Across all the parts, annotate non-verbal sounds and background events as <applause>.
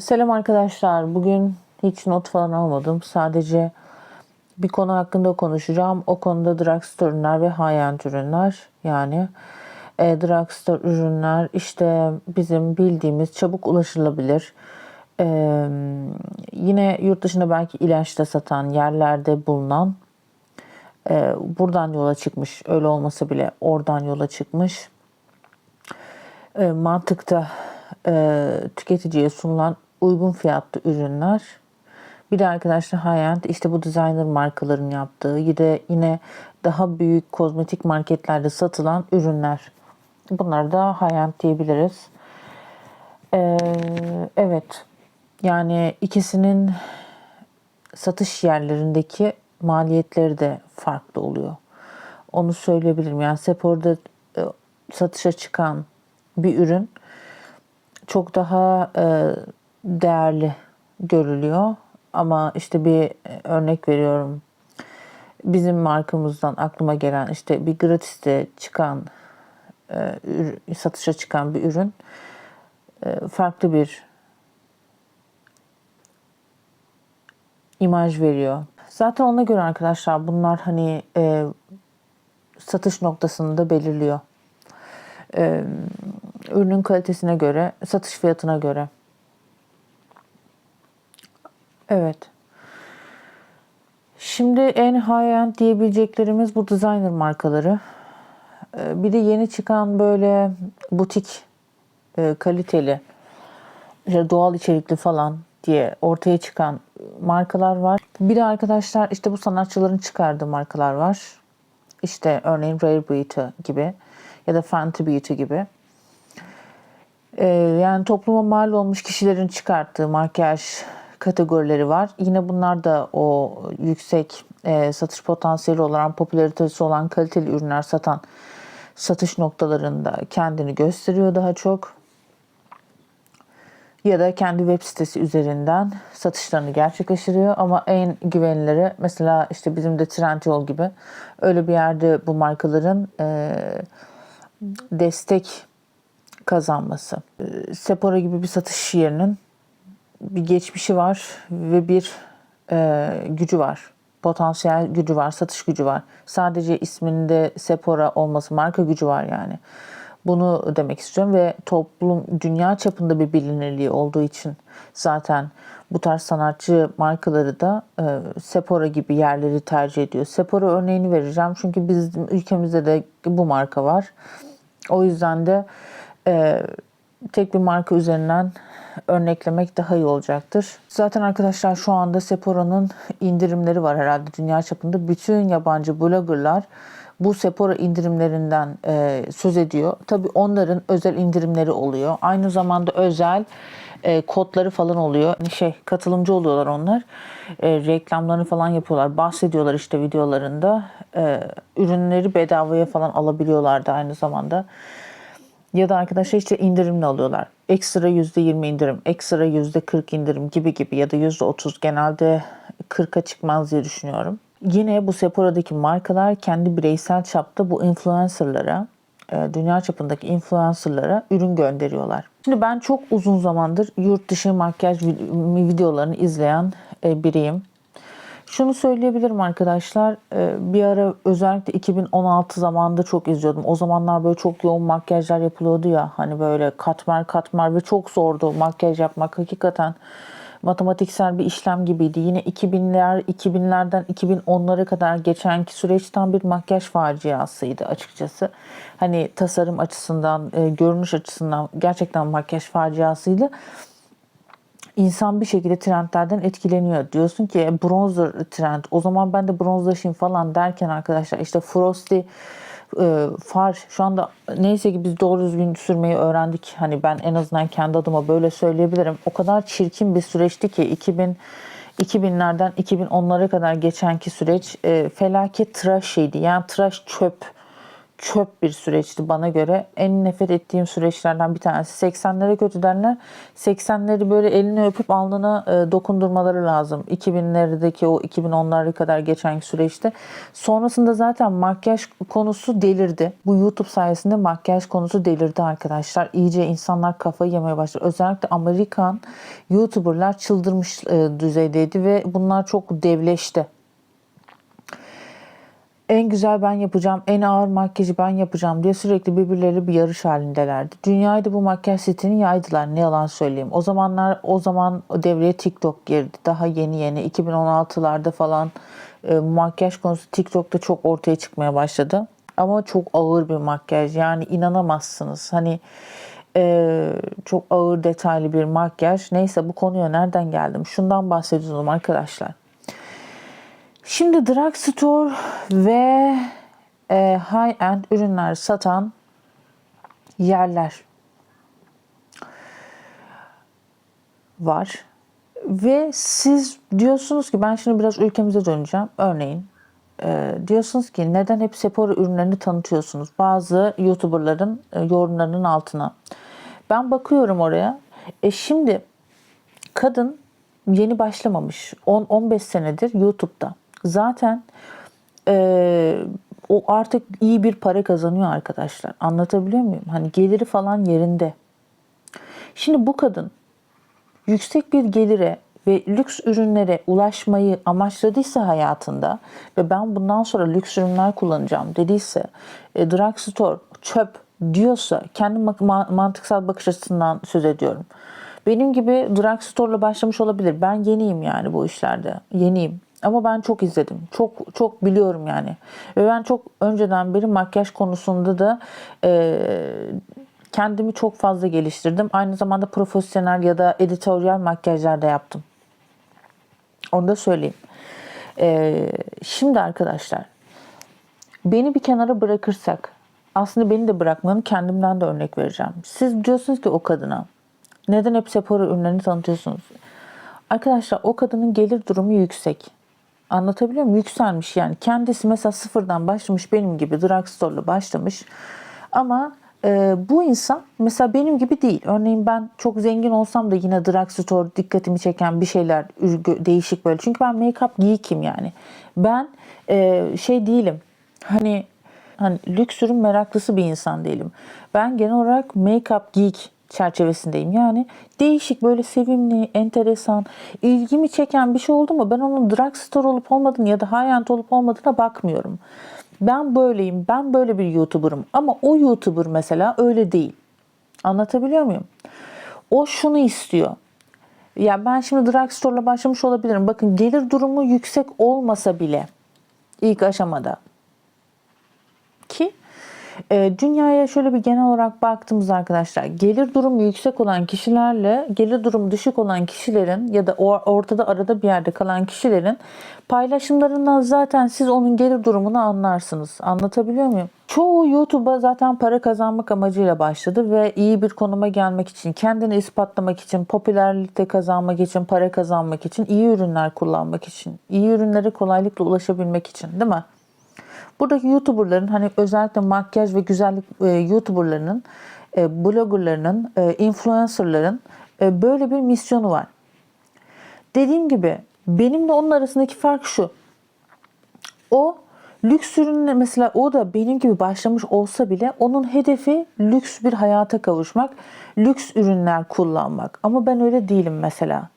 Selam arkadaşlar. Bugün hiç not falan almadım. Sadece bir konu hakkında konuşacağım. O konuda drugstore ürünler ve high-end ürünler. Yani e, drugstore ürünler işte bizim bildiğimiz çabuk ulaşılabilir. E, yine yurt dışında belki ilaçta satan yerlerde bulunan e, buradan yola çıkmış. Öyle olmasa bile oradan yola çıkmış. E, mantıkta e, tüketiciye sunulan uygun fiyatlı ürünler. Bir de arkadaşlar high-end işte bu designer markaların yaptığı yine yine daha büyük kozmetik marketlerde satılan ürünler. Bunları da high-end diyebiliriz. Ee, evet. Yani ikisinin satış yerlerindeki maliyetleri de farklı oluyor. Onu söyleyebilirim. Yani Sephora'da e, satışa çıkan bir ürün çok daha e, değerli görülüyor. Ama işte bir e, örnek veriyorum. Bizim markamızdan aklıma gelen işte bir gratiste çıkan e, satışa çıkan bir ürün e, farklı bir imaj veriyor. Zaten ona göre arkadaşlar bunlar hani e, satış noktasını da belirliyor. E, ürünün kalitesine göre, satış fiyatına göre. Evet. Şimdi en high-end diyebileceklerimiz bu designer markaları. Ee, bir de yeni çıkan böyle butik e, kaliteli işte doğal içerikli falan diye ortaya çıkan markalar var. Bir de arkadaşlar işte bu sanatçıların çıkardığı markalar var. İşte örneğin Rare Beauty gibi ya da Fenty Beauty gibi. Ee, yani topluma mal olmuş kişilerin çıkarttığı makyaj kategorileri var. Yine bunlar da o yüksek e, satış potansiyeli olan, popülaritesi olan kaliteli ürünler satan satış noktalarında kendini gösteriyor daha çok. Ya da kendi web sitesi üzerinden satışlarını gerçekleştiriyor. Ama en güvenileri mesela işte bizim de Trendyol gibi öyle bir yerde bu markaların e, destek kazanması. E, Sephora gibi bir satış yerinin bir geçmişi var ve bir e, gücü var. Potansiyel gücü var, satış gücü var. Sadece isminde Sephora olması, marka gücü var yani. Bunu demek istiyorum ve toplum dünya çapında bir bilinirliği olduğu için zaten bu tarz sanatçı markaları da e, Sephora gibi yerleri tercih ediyor. Sephora örneğini vereceğim çünkü bizim ülkemizde de bu marka var. O yüzden de e, tek bir marka üzerinden örneklemek daha iyi olacaktır. Zaten arkadaşlar şu anda Sephora'nın indirimleri var herhalde dünya çapında. Bütün yabancı bloggerlar bu Sephora indirimlerinden e, söz ediyor. Tabii onların özel indirimleri oluyor. Aynı zamanda özel e, kodları falan oluyor. Hani şey katılımcı oluyorlar onlar. E, reklamlarını falan yapıyorlar. Bahsediyorlar işte videolarında. E, ürünleri bedavaya falan alabiliyorlardı aynı zamanda. Ya da arkadaşlar işte indirimli alıyorlar. Ekstra %20 indirim, ekstra %40 indirim gibi gibi ya da %30 genelde 40'a çıkmaz diye düşünüyorum. Yine bu Sephora'daki markalar kendi bireysel çapta bu influencerlara, e, dünya çapındaki influencerlara ürün gönderiyorlar. Şimdi ben çok uzun zamandır yurt dışı makyaj videolarını izleyen e, biriyim. Şunu söyleyebilirim arkadaşlar. Ee, bir ara özellikle 2016 zamanında çok izliyordum. O zamanlar böyle çok yoğun makyajlar yapılıyordu ya. Hani böyle katmer katmer ve çok zordu makyaj yapmak. Hakikaten matematiksel bir işlem gibiydi. Yine 2000'ler 2000'lerden 2010'lara kadar geçenki süreçten bir makyaj faciasıydı açıkçası. Hani tasarım açısından, e, görünüş açısından gerçekten makyaj faciasıydı insan bir şekilde trendlerden etkileniyor. Diyorsun ki e, bronzer trend o zaman ben de bronzlaşayım falan derken arkadaşlar işte Frosty e, far şu anda neyse ki biz doğru düzgün sürmeyi öğrendik. Hani ben en azından kendi adıma böyle söyleyebilirim. O kadar çirkin bir süreçti ki 2000 2000'lerden 2010'lara kadar geçenki süreç e, felaket tıraş şeydi. Yani tıraş çöp çöp bir süreçti bana göre. En nefret ettiğim süreçlerden bir tanesi. 80'lere kötü derler. 80'leri böyle elini öpüp alnına e, dokundurmaları lazım. 2000'lerdeki o 2010'lara kadar geçen süreçte. Sonrasında zaten makyaj konusu delirdi. Bu YouTube sayesinde makyaj konusu delirdi arkadaşlar. İyice insanlar kafayı yemeye başladı. Özellikle Amerikan YouTuber'lar çıldırmış e, düzeydeydi ve bunlar çok devleşti en güzel ben yapacağım, en ağır makyajı ben yapacağım diye sürekli birbirleriyle bir yarış halindelerdi. Dünyayı da bu makyaj setini yaydılar ne yalan söyleyeyim. O zamanlar o zaman devreye TikTok girdi. Daha yeni yeni 2016'larda falan e, makyaj konusu TikTok'ta çok ortaya çıkmaya başladı. Ama çok ağır bir makyaj yani inanamazsınız. Hani e, çok ağır detaylı bir makyaj. Neyse bu konuya nereden geldim? Şundan bahsediyorum arkadaşlar. Şimdi drugstore ve e, high-end ürünler satan yerler var. Ve siz diyorsunuz ki ben şimdi biraz ülkemize döneceğim. Örneğin e, diyorsunuz ki neden hep Sephora ürünlerini tanıtıyorsunuz? Bazı YouTuber'ların e, yorumlarının altına. Ben bakıyorum oraya. E şimdi kadın yeni başlamamış. 10-15 senedir YouTube'da zaten e, o artık iyi bir para kazanıyor arkadaşlar. Anlatabiliyor muyum? Hani geliri falan yerinde. Şimdi bu kadın yüksek bir gelire ve lüks ürünlere ulaşmayı amaçladıysa hayatında ve ben bundan sonra lüks ürünler kullanacağım dediyse e, drugstore çöp diyorsa kendi mantıksal bakış açısından söz ediyorum. Benim gibi drugstore'la başlamış olabilir. Ben yeniyim yani bu işlerde. Yeniyim. Ama ben çok izledim. Çok çok biliyorum yani. Ve ben çok önceden beri makyaj konusunda da e, kendimi çok fazla geliştirdim. Aynı zamanda profesyonel ya da editoryal makyajlar da yaptım. Onu da söyleyeyim. E, şimdi arkadaşlar beni bir kenara bırakırsak aslında beni de bırakmanın kendimden de örnek vereceğim. Siz diyorsunuz ki o kadına neden hep Sephora ürünlerini tanıtıyorsunuz? Arkadaşlar o kadının gelir durumu yüksek. Anlatabiliyor muyum? Yükselmiş yani. Kendisi mesela sıfırdan başlamış benim gibi drugstore'la başlamış. Ama e, bu insan mesela benim gibi değil. Örneğin ben çok zengin olsam da yine drugstore dikkatimi çeken bir şeyler değişik böyle. Çünkü ben make-up geek'im yani. Ben e, şey değilim. Hani hani lüks ürün meraklısı bir insan değilim. Ben genel olarak make-up geek çerçevesindeyim. Yani değişik böyle sevimli, enteresan, ilgimi çeken bir şey oldu mu ben onun drugstore olup olmadığını ya da high-end olup olmadığına bakmıyorum. Ben böyleyim, ben böyle bir YouTuber'ım ama o YouTuber mesela öyle değil. Anlatabiliyor muyum? O şunu istiyor. Ya ben şimdi drugstore'la başlamış olabilirim. Bakın gelir durumu yüksek olmasa bile ilk aşamada ki e, dünyaya şöyle bir genel olarak baktığımız arkadaşlar gelir durumu yüksek olan kişilerle gelir durumu düşük olan kişilerin ya da ortada arada bir yerde kalan kişilerin paylaşımlarından zaten siz onun gelir durumunu anlarsınız. Anlatabiliyor muyum? Çoğu YouTube'a zaten para kazanmak amacıyla başladı ve iyi bir konuma gelmek için, kendini ispatlamak için, popülerlikte kazanmak için, para kazanmak için, iyi ürünler kullanmak için, iyi ürünlere kolaylıkla ulaşabilmek için değil mi? Buradaki YouTuber'ların hani özellikle makyaj ve güzellik e, YouTuber'larının, e, bloggerlarının, e, influencer'ların e, böyle bir misyonu var. Dediğim gibi benimle onun arasındaki fark şu. O lüks ürünler mesela o da benim gibi başlamış olsa bile onun hedefi lüks bir hayata kavuşmak, lüks ürünler kullanmak. Ama ben öyle değilim mesela.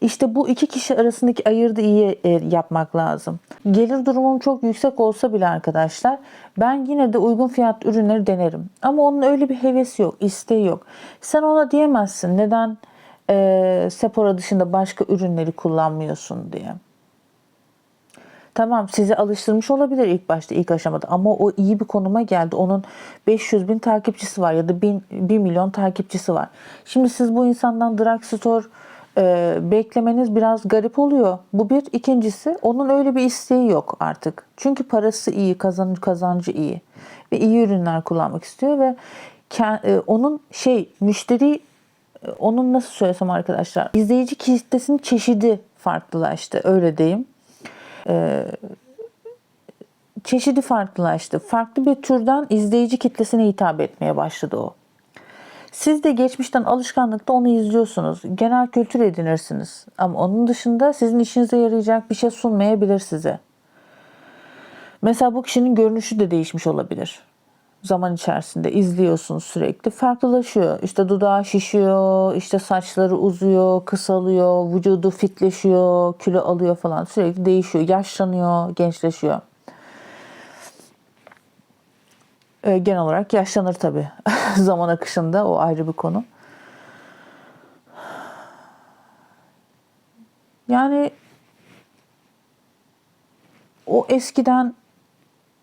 İşte bu iki kişi arasındaki ayırdı iyi e, yapmak lazım. Gelir durumum çok yüksek olsa bile arkadaşlar ben yine de uygun fiyat ürünleri denerim. Ama onun öyle bir hevesi yok, isteği yok. Sen ona diyemezsin neden e, Sephora dışında başka ürünleri kullanmıyorsun diye. Tamam sizi alıştırmış olabilir ilk başta ilk aşamada ama o iyi bir konuma geldi. Onun 500 bin takipçisi var ya da 1, 1 milyon takipçisi var. Şimdi siz bu insandan drugstore e, beklemeniz biraz garip oluyor. Bu bir. ikincisi onun öyle bir isteği yok artık. Çünkü parası iyi, kazan, kazancı iyi ve iyi ürünler kullanmak istiyor ve e, onun şey müşteri e, onun nasıl söylesem arkadaşlar izleyici kitlesinin çeşidi farklılaştı öyle diyeyim. Ee, çeşidi farklılaştı. Farklı bir türden izleyici kitlesine hitap etmeye başladı o. Siz de geçmişten alışkanlıkla onu izliyorsunuz. Genel kültür edinirsiniz. Ama onun dışında sizin işinize yarayacak bir şey sunmayabilir size. Mesela bu kişinin görünüşü de değişmiş olabilir. Zaman içerisinde izliyorsunuz sürekli. Farklılaşıyor. İşte dudağı şişiyor, işte saçları uzuyor, kısalıyor, vücudu fitleşiyor, kilo alıyor falan. Sürekli değişiyor. Yaşlanıyor, gençleşiyor. Ee, genel olarak yaşlanır tabii. <laughs> Zaman akışında o ayrı bir konu. Yani o eskiden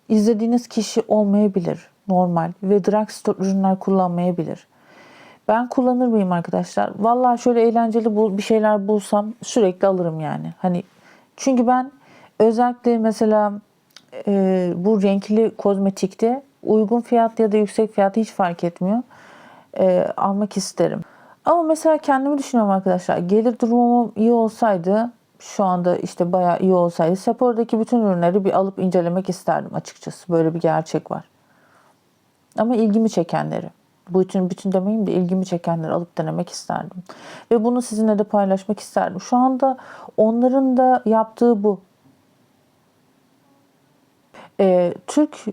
izlediğiniz kişi olmayabilir normal ve drugstore ürünler kullanmayabilir. Ben kullanır mıyım arkadaşlar? Vallahi şöyle eğlenceli bir şeyler bulsam sürekli alırım yani. Hani çünkü ben özellikle mesela e, bu renkli kozmetikte uygun fiyat ya da yüksek fiyatı hiç fark etmiyor. E, almak isterim. Ama mesela kendimi düşünüyorum arkadaşlar. Gelir durumum iyi olsaydı şu anda işte bayağı iyi olsaydı Sephora'daki bütün ürünleri bir alıp incelemek isterdim açıkçası. Böyle bir gerçek var. Ama ilgimi çekenleri. Bütün bütün demeyeyim de ilgimi çekenleri alıp denemek isterdim. Ve bunu sizinle de paylaşmak isterdim. Şu anda onların da yaptığı bu. Ee, Türk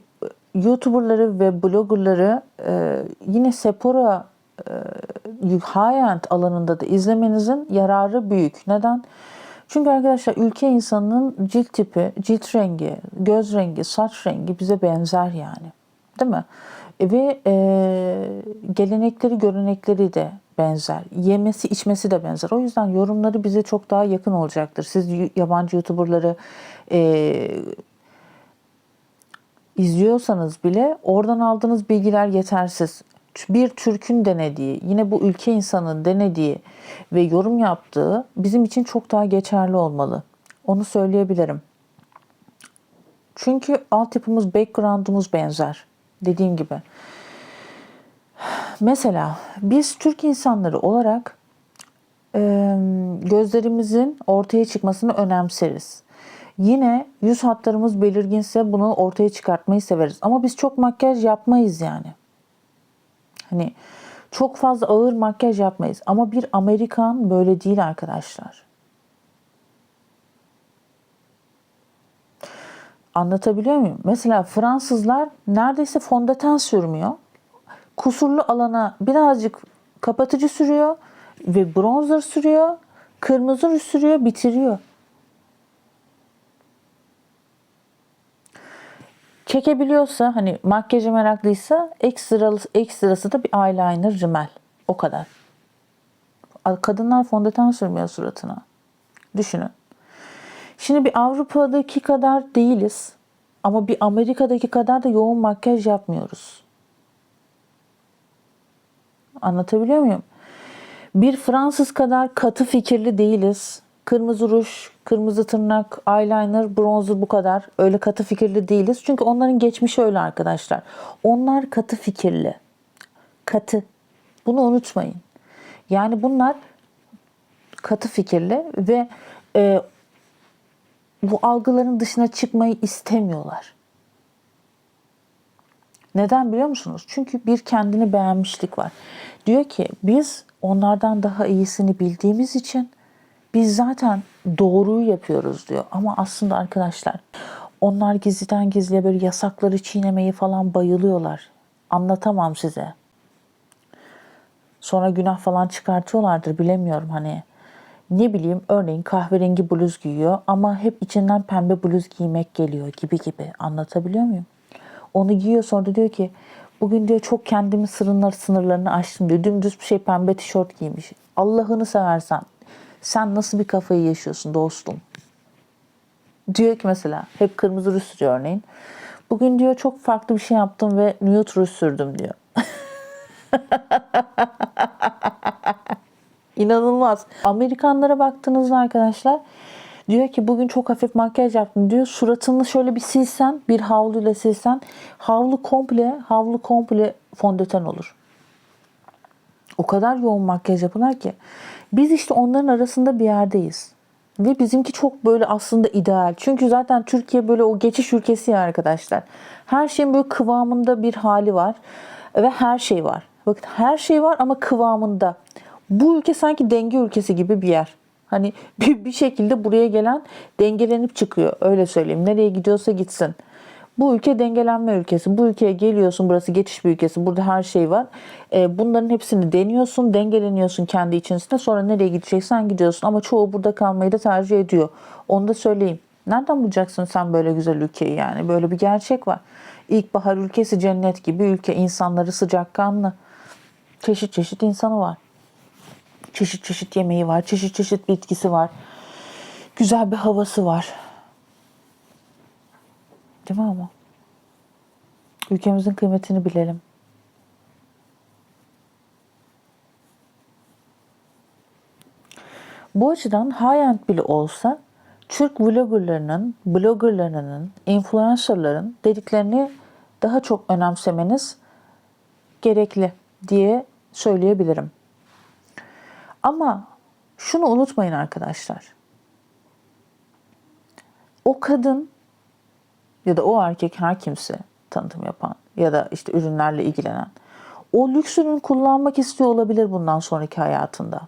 YouTuber'ları ve blogger'ları e, yine Sephora e, high-end alanında da izlemenizin yararı büyük. Neden? Çünkü arkadaşlar ülke insanının cilt tipi, cilt rengi, göz rengi, saç rengi bize benzer yani. Değil mi? E, Ve e, gelenekleri, görenekleri de benzer. Yemesi, içmesi de benzer. O yüzden yorumları bize çok daha yakın olacaktır. Siz yabancı YouTuber'ları e, izliyorsanız bile oradan aldığınız bilgiler yetersiz. Bir Türk'ün denediği, yine bu ülke insanın denediği ve yorum yaptığı bizim için çok daha geçerli olmalı. Onu söyleyebilirim. Çünkü altyapımız, background'umuz benzer. Dediğim gibi. Mesela biz Türk insanları olarak gözlerimizin ortaya çıkmasını önemseriz. Yine yüz hatlarımız belirginse bunu ortaya çıkartmayı severiz. Ama biz çok makyaj yapmayız yani. Hani çok fazla ağır makyaj yapmayız. Ama bir Amerikan böyle değil arkadaşlar. Anlatabiliyor muyum? Mesela Fransızlar neredeyse fondöten sürmüyor. Kusurlu alana birazcık kapatıcı sürüyor ve bronzer sürüyor, kırmızı sürüyor, bitiriyor. Çekebiliyorsa hani makyajı meraklıysa ekstra, ekstrası da bir eyeliner, rimel. O kadar. Kadınlar fondöten sürmüyor suratına. Düşünün. Şimdi bir Avrupa'daki kadar değiliz. Ama bir Amerika'daki kadar da yoğun makyaj yapmıyoruz. Anlatabiliyor muyum? Bir Fransız kadar katı fikirli değiliz. Kırmızı ruj, kırmızı tırnak, eyeliner, bronzer bu kadar. Öyle katı fikirli değiliz. Çünkü onların geçmişi öyle arkadaşlar. Onlar katı fikirli. Katı. Bunu unutmayın. Yani bunlar katı fikirli ve e, bu algıların dışına çıkmayı istemiyorlar. Neden biliyor musunuz? Çünkü bir kendini beğenmişlik var. Diyor ki biz onlardan daha iyisini bildiğimiz için biz zaten doğruyu yapıyoruz diyor. Ama aslında arkadaşlar onlar gizliden gizliye böyle yasakları çiğnemeyi falan bayılıyorlar. Anlatamam size. Sonra günah falan çıkartıyorlardır bilemiyorum hani. Ne bileyim örneğin kahverengi bluz giyiyor ama hep içinden pembe bluz giymek geliyor gibi gibi. Anlatabiliyor muyum? Onu giyiyor sonra da diyor ki bugün diyor çok kendimi sınırlar sınırlarını aştım diyor. Dümdüz bir şey pembe tişört giymiş. Allah'ını seversen sen nasıl bir kafayı yaşıyorsun dostum? Diyor ki mesela hep kırmızı ruj sürüyor örneğin. Bugün diyor çok farklı bir şey yaptım ve nude sürdüm diyor. <laughs> İnanılmaz. Amerikanlara baktığınızda arkadaşlar diyor ki bugün çok hafif makyaj yaptım diyor. Suratını şöyle bir silsen, bir havluyla silsen havlu komple, havlu komple fondöten olur. O kadar yoğun makyaj yapıyorlar ki. Biz işte onların arasında bir yerdeyiz. Ve bizimki çok böyle aslında ideal. Çünkü zaten Türkiye böyle o geçiş ülkesi ya arkadaşlar. Her şeyin böyle kıvamında bir hali var. Ve her şey var. Bakın her şey var ama kıvamında. Bu ülke sanki denge ülkesi gibi bir yer. Hani <laughs> bir, bir şekilde buraya gelen dengelenip çıkıyor. Öyle söyleyeyim. Nereye gidiyorsa gitsin. Bu ülke dengelenme ülkesi. Bu ülkeye geliyorsun. Burası geçiş bir ülkesi. Burada her şey var. Ee, bunların hepsini deniyorsun. Dengeleniyorsun kendi içerisinde. Sonra nereye gideceksen gidiyorsun. Ama çoğu burada kalmayı da tercih ediyor. Onu da söyleyeyim. Nereden bulacaksın sen böyle güzel ülkeyi yani? Böyle bir gerçek var. İlkbahar ülkesi cennet gibi ülke. insanları sıcakkanlı. Çeşit çeşit insanı var. Çeşit çeşit yemeği var. Çeşit çeşit bitkisi var. Güzel bir havası var. Değil mi ama? Ülkemizin kıymetini bilelim. Bu açıdan high-end bile olsa Türk vloggerlarının, bloggerlarının, influencerların dediklerini daha çok önemsemeniz gerekli diye söyleyebilirim. Ama şunu unutmayın arkadaşlar. O kadın ya da o erkek her kimse tanıtım yapan ya da işte ürünlerle ilgilenen o lüks kullanmak istiyor olabilir bundan sonraki hayatında.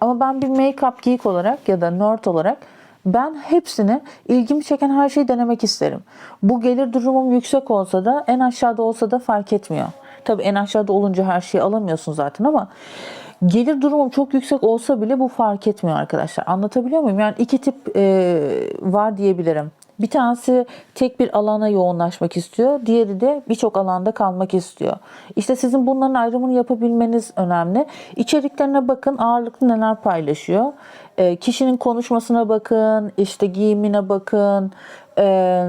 Ama ben bir make-up geek olarak ya da nerd olarak ben hepsini ilgimi çeken her şeyi denemek isterim. Bu gelir durumum yüksek olsa da en aşağıda olsa da fark etmiyor. Tabii en aşağıda olunca her şeyi alamıyorsun zaten ama gelir durumum çok yüksek olsa bile bu fark etmiyor arkadaşlar. Anlatabiliyor muyum? Yani iki tip e, var diyebilirim. Bir tanesi tek bir alana yoğunlaşmak istiyor. Diğeri de birçok alanda kalmak istiyor. İşte sizin bunların ayrımını yapabilmeniz önemli. İçeriklerine bakın ağırlıklı neler paylaşıyor. E, kişinin konuşmasına bakın, işte giyimine bakın, e,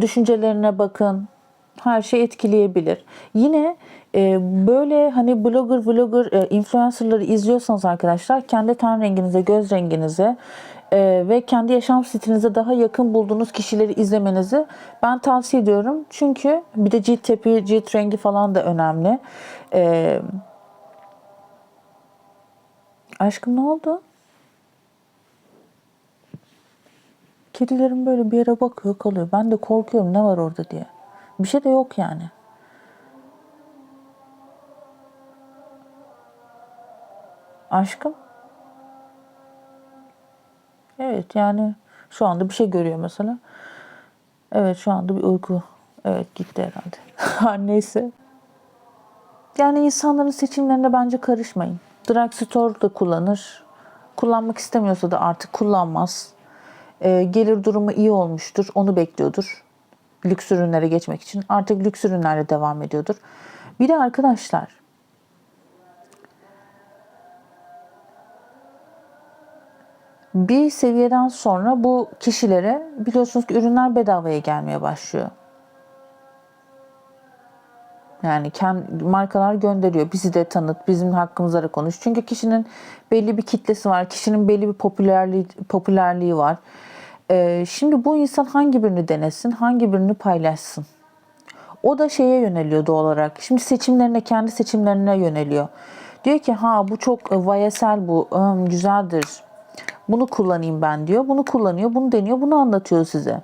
düşüncelerine bakın. Her şey etkileyebilir. Yine e, böyle hani blogger, vlogger, e, influencerları izliyorsanız arkadaşlar kendi ten renginize, göz renginize e, ve kendi yaşam stilinize daha yakın bulduğunuz kişileri izlemenizi ben tavsiye ediyorum. Çünkü bir de cilt tipi, cilt rengi falan da önemli. E, aşkım ne oldu? Kedilerim böyle bir yere bakıyor kalıyor. Ben de korkuyorum ne var orada diye. Bir şey de yok yani. Aşkım. Evet yani şu anda bir şey görüyor mesela. Evet şu anda bir uyku. Evet gitti herhalde. <laughs> Her Neyse. Yani insanların seçimlerine bence karışmayın. Drugstore da kullanır. Kullanmak istemiyorsa da artık kullanmaz. Ee, gelir durumu iyi olmuştur. Onu bekliyordur. Lüks ürünlere geçmek için. Artık lüks ürünlerle devam ediyordur. Bir de arkadaşlar bir seviyeden sonra bu kişilere biliyorsunuz ki ürünler bedavaya gelmeye başlıyor. Yani markalar gönderiyor. Bizi de tanıt, bizim hakkımızda da konuş. Çünkü kişinin belli bir kitlesi var. Kişinin belli bir popülerliği, popülerliği var. Ee, şimdi bu insan hangi birini denesin, hangi birini paylaşsın? O da şeye yöneliyor doğal olarak. Şimdi seçimlerine, kendi seçimlerine yöneliyor. Diyor ki ha bu çok vayesel bu, güzeldir. Bunu kullanayım ben diyor. Bunu kullanıyor, bunu deniyor, bunu anlatıyor size.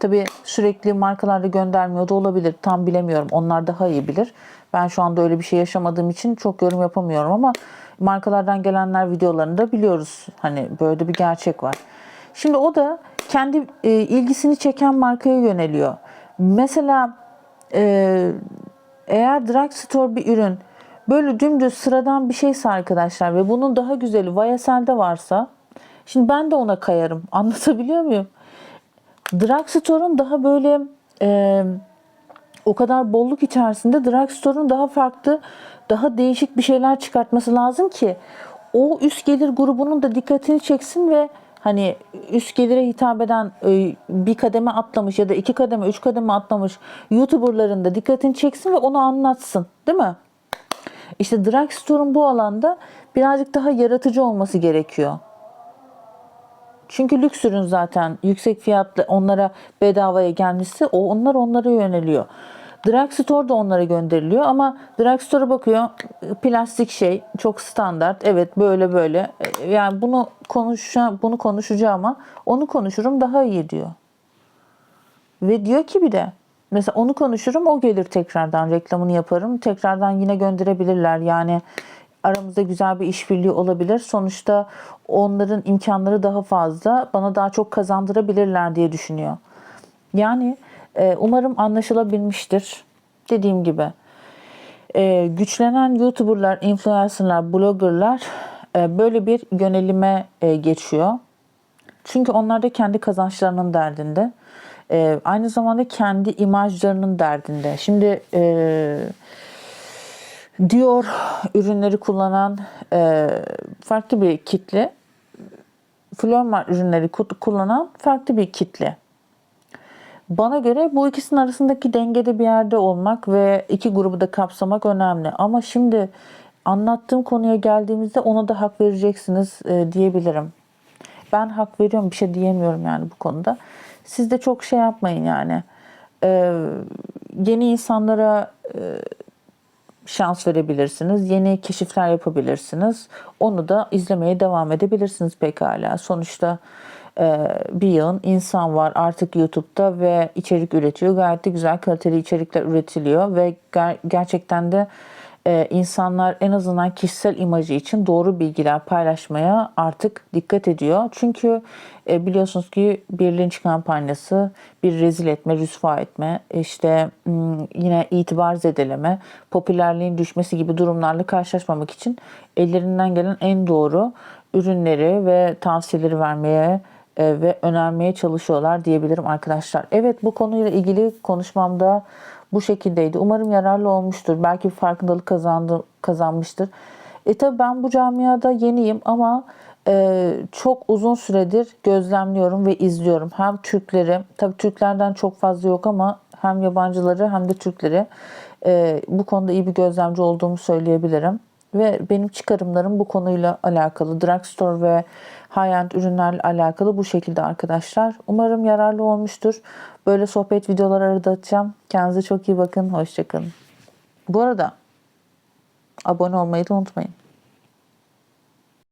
Tabii sürekli markalarda göndermiyor da olabilir. Tam bilemiyorum. Onlar daha iyi bilir. Ben şu anda öyle bir şey yaşamadığım için çok yorum yapamıyorum ama markalardan gelenler videolarını da biliyoruz. Hani böyle bir gerçek var. Şimdi o da kendi e, ilgisini çeken markaya yöneliyor. Mesela e, eğer drugstore bir ürün böyle dümdüz sıradan bir şeyse arkadaşlar ve bunun daha güzeli YSL'de varsa şimdi ben de ona kayarım. <laughs> Anlatabiliyor muyum? Drugstore'un daha böyle e, o kadar bolluk içerisinde drugstore'un daha farklı, daha değişik bir şeyler çıkartması lazım ki o üst gelir grubunun da dikkatini çeksin ve hani üst gelire hitap eden e, bir kademe atlamış ya da iki kademe, üç kademe atlamış YouTuber'ların da dikkatini çeksin ve onu anlatsın. Değil mi? İşte drugstore'un bu alanda birazcık daha yaratıcı olması gerekiyor. Çünkü lüks ürün zaten yüksek fiyatlı onlara bedavaya gelmişse o onlar onlara yöneliyor. Drugstore da onlara gönderiliyor ama Drugstore'a bakıyor plastik şey çok standart evet böyle böyle E, yani bunu konuşa bunu konuşacağıma onu konuşurum daha iyi diyor. Ve diyor ki bir de mesela onu konuşurum o gelir tekrardan reklamını yaparım. Tekrardan yine gönderebilirler. Yani aramızda güzel bir işbirliği olabilir. Sonuçta onların imkanları daha fazla. Bana daha çok kazandırabilirler diye düşünüyor. Yani e, umarım anlaşılabilmiştir. Dediğim gibi e, güçlenen YouTuber'lar, influencer'lar, blogger'lar e, böyle bir yönelime geçiyor. Çünkü onlar da kendi kazançlarının derdinde. Aynı zamanda kendi imajlarının derdinde. Şimdi e, Dior ürünleri kullanan e, farklı bir kitle, Flormar ürünleri ku- kullanan farklı bir kitle. Bana göre bu ikisinin arasındaki dengede bir yerde olmak ve iki grubu da kapsamak önemli. Ama şimdi anlattığım konuya geldiğimizde ona da hak vereceksiniz e, diyebilirim. Ben hak veriyorum bir şey diyemiyorum yani bu konuda. Siz de çok şey yapmayın yani. Ee, yeni insanlara e, şans verebilirsiniz. Yeni keşifler yapabilirsiniz. Onu da izlemeye devam edebilirsiniz pekala. Sonuçta e, bir yığın insan var artık YouTube'da ve içerik üretiyor. Gayet de güzel kaliteli içerikler üretiliyor ve ger- gerçekten de e, insanlar en azından kişisel imajı için doğru bilgiler paylaşmaya artık dikkat ediyor. Çünkü e, biliyorsunuz ki bir linç kampanyası, bir rezil etme, rüsva etme, işte yine itibar zedeleme, popülerliğin düşmesi gibi durumlarla karşılaşmamak için ellerinden gelen en doğru ürünleri ve tavsiyeleri vermeye e, ve önermeye çalışıyorlar diyebilirim arkadaşlar. Evet bu konuyla ilgili konuşmamda bu şekildeydi. Umarım yararlı olmuştur. Belki bir farkındalık kazandı, kazanmıştır. E tabi ben bu camiada yeniyim ama e, çok uzun süredir gözlemliyorum ve izliyorum. Hem Türkleri, tabi Türklerden çok fazla yok ama hem yabancıları hem de Türkleri e, bu konuda iyi bir gözlemci olduğumu söyleyebilirim. Ve benim çıkarımlarım bu konuyla alakalı. Drugstore ve high-end ürünlerle alakalı bu şekilde arkadaşlar. Umarım yararlı olmuştur. Böyle sohbet videoları arada atacağım. Kendinize çok iyi bakın. Hoşçakalın. Bu arada abone olmayı da unutmayın.